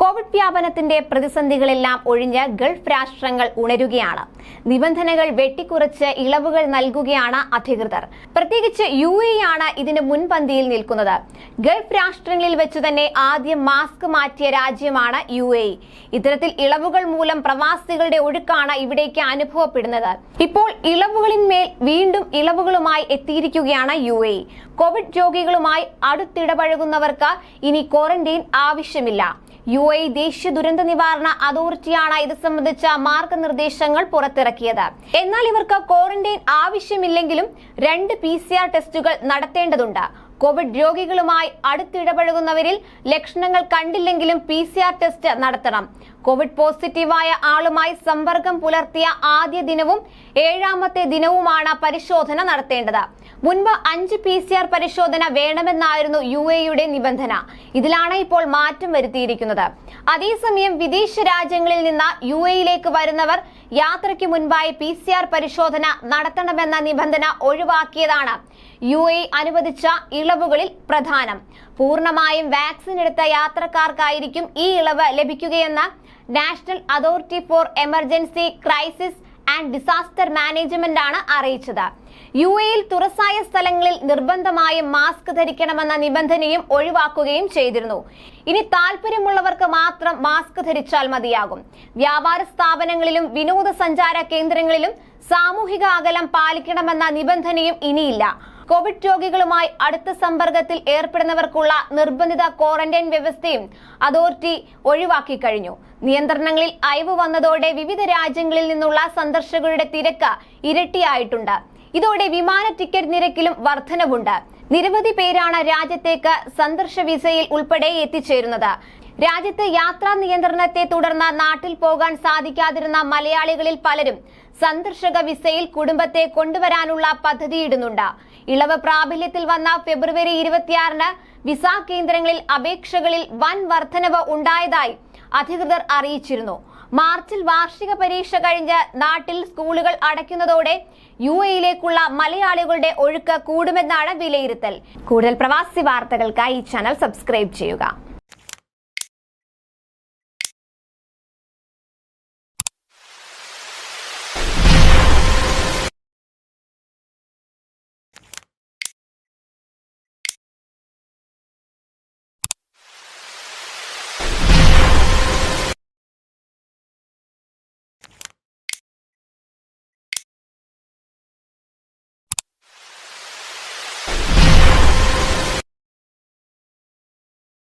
Covid വ്യാപനത്തിന്റെ പ്രതിസന്ധികളെല്ലാം ഒഴിഞ്ഞ് Gulf രാഷ്ട്രങ്ങൾ ഉണരുകയാണ്. നിബന്ധനകൾ വെട്ടിക്കുറച്ച് ഇളവുകൾ നൽകുകയാണ് അധികൃതർ. പ്രത്യേകിച്ച് യു എ ആണ് ഇതിന് മുൻപന്തിയിൽ നിൽക്കുന്നത്. ഗൾഫ് രാഷ്ട്രങ്ങളിൽ വെച്ച് തന്നെ ആദ്യം മാസ്ക് മാറ്റിയ രാജ്യമാണ് യു എ. ഇത്തരത്തിൽ ഇളവുകൾ മൂലം പ്രവാസികളുടെ ഒഴുക്കാണ് ഇവിടേക്ക് അനുഭവപ്പെടുന്നത്. ഇപ്പോൾ ഇളവുകളിന്മേൽ വീണ്ടും ഇളവുകളുമായി എത്തിയിരിക്കുകയാണ് യു എ. കോവിഡ് രോഗികളുമായി അടുത്തിടപഴകുന്നവർക്ക് ഇനി ക്വാറന്റൈൻ ആവശ്യമില്ല. യു എ ദേശീയ ദുരന്ത നിവാരണ അതോറിറ്റിയാണ് ഇത് സംബന്ധിച്ച മാർഗനിർദ്ദേശങ്ങൾ പുറത്തിറക്കിയത്. എന്നാൽ ഇവർക്ക് ക്വാറന്റൈൻ ആവശ്യമില്ലെങ്കിലും രണ്ട് പി ടെസ്റ്റുകൾ നടത്തേണ്ടതുണ്ട്. കോവിഡ് രോഗികളുമായി അടുത്തിടപഴകുന്നവരിൽ ലക്ഷണങ്ങൾ കണ്ടില്ലെങ്കിലും പി ടെസ്റ്റ് നടത്തണം. കോവിഡ് പോസിറ്റീവായ ആളുമായി സമ്പർക്കം പുലർത്തിയ ആദ്യ ദിനവും ഏഴാമത്തെ ദിനവുമാണ് പരിശോധന നടത്തേണ്ടത്. മുൻപ് അഞ്ച് പി സി ആർ പരിശോധന വേണമെന്നായിരുന്നു യു എയുടെ നിബന്ധന. ഇതിലാണ് ഇപ്പോൾ മാറ്റം വരുത്തിയിരിക്കുന്നത്. അതേസമയം വിദേശ രാജ്യങ്ങളിൽ നിന്ന് യു എയിലേക്ക് വരുന്നവർ യാത്രയ്ക്ക് മുൻപായി പി സി ആർ പരിശോധന നടത്തണമെന്ന നിബന്ധന ഒഴിവാക്കിയതാണ് യു എ അനുവദിച്ച ഇളവുകളിൽ പ്രധാനം. പൂർണമായും വാക്സിൻ എടുത്ത യാത്രക്കാർക്കായിരിക്കും ഈ ഇളവ് ലഭിക്കുകയെന്ന് national authority for emergency crisis and disaster management ആണ് അറിയിച്ചത്. യു എയിൽ തുറസായ സ്ഥലങ്ങളിൽ നിർബന്ധമായും മാസ്ക് ധരിക്കണമെന്ന നിബന്ധനയും ഒഴിവാക്കുകയും ചെയ്തിരുന്നു. ഇനി താല്പര്യമുള്ളവർക്ക് മാത്രം മാസ്ക് ധരിച്ചാൽ മതിയാകും. വ്യാപാര സ്ഥാപനങ്ങളിലും വിനോദസഞ്ചാര കേന്ദ്രങ്ങളിലും സാമൂഹിക അകലം പാലിക്കണമെന്ന നിബന്ധനയും ഇനിയില്ല. കോവിഡ് രോഗികളുമായി അടുത്ത സമ്പർക്കത്തിൽ ഏർപ്പെടുന്നവർക്കുള്ള നിർബന്ധിത ക്വാറന്റൈൻ വ്യവസ്ഥയും അതോറിറ്റി ഒഴിവാക്കി കഴിഞ്ഞു. നിയന്ത്രണങ്ങളിൽ അയവ് വന്നതോടെ വിവിധ രാജ്യങ്ങളിൽ നിന്നുള്ള സന്ദർശകരുടെ തിരക്ക് ഇരട്ടിയായിട്ടുണ്ട്. ഇതോടെ വിമാന ടിക്കറ്റ് നിരക്കിലും വർധനവുണ്ട്. നിരവധി പേരാണ് രാജ്യത്തേക്ക് സന്ദർശ വിസയിൽ ഉൾപ്പെടെ എത്തിച്ചേരുന്നത്. രാജ്യത്ത് യാത്രാ നിയന്ത്രണത്തെ തുടർന്ന് നാട്ടിൽ പോകാൻ സാധിക്കാതിരുന്ന മലയാളികളിൽ പലരും സന്ദർശക വിസയിൽ കുടുംബത്തെ കൊണ്ടുവരാനുള്ള പദ്ധതിയിടുന്നുണ്ട് ഇളവ് പ്രാബല്യത്തിൽ വന്ന ഫെബ്രുവരി ഇരുപത്തിയാറിന് വിസ കേന്ദ്രങ്ങളിൽ അപേക്ഷകളിൽ വൻ വർധനവ് ഉണ്ടായതായി അധികൃതർ അറിയിച്ചിരുന്നു. മാർച്ചിൽ വാർഷിക പരീക്ഷ കഴിഞ്ഞ് നാട്ടിൽ സ്കൂളുകൾ അടയ്ക്കുന്നതോടെ യു എയിലേക്കുള്ള മലയാളികളുടെ ഒഴുക്ക് കൂടുമെന്നാണ് വിലയിരുത്തൽ. കൂടുതൽ പ്രവാസി വാർത്തകൾക്കായി ഈ ചാനൽ സബ്സ്ക്രൈബ് ചെയ്യുക.